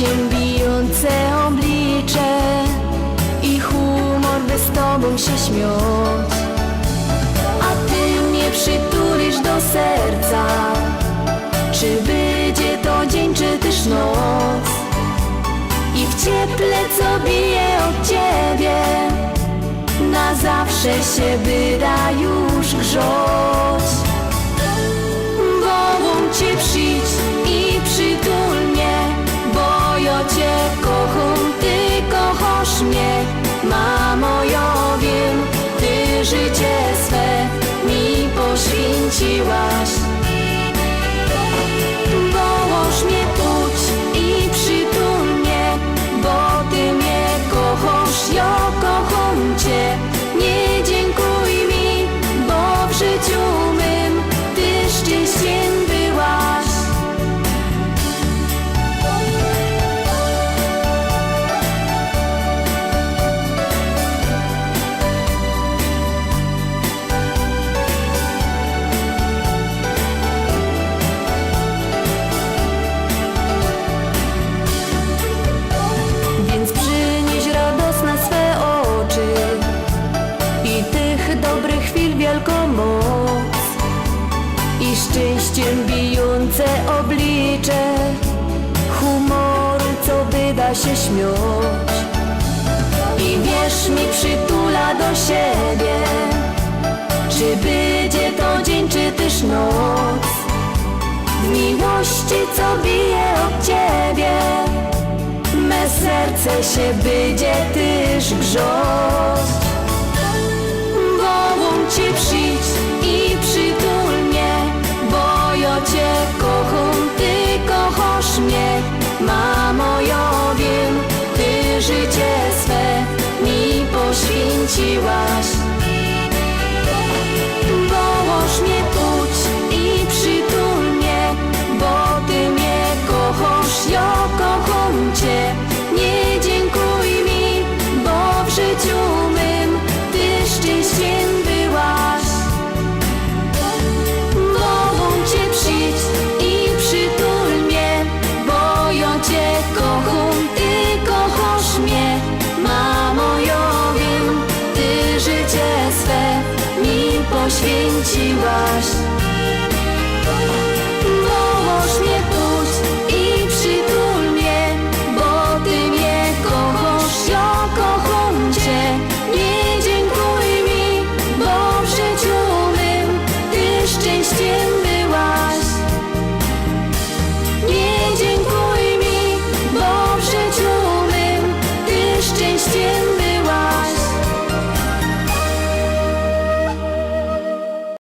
szczęściem bijące oblicze i humor, by z tobą się śmiać. A ty mnie przytulisz do serca, czy będzie to dzień, czy też noc. I w cieple, co bije od ciebie, na zawsze się wyda już grzać. Poświęciłaś Wołasz się śmiać. I wierz mi przytula do siebie Czy będzie to dzień, czy też noc. W miłości, co bije od ciebie Me serce się będzie tyż grzać. Wołam cię przyjdź życie swe mi poświęciłaś poświęciłaś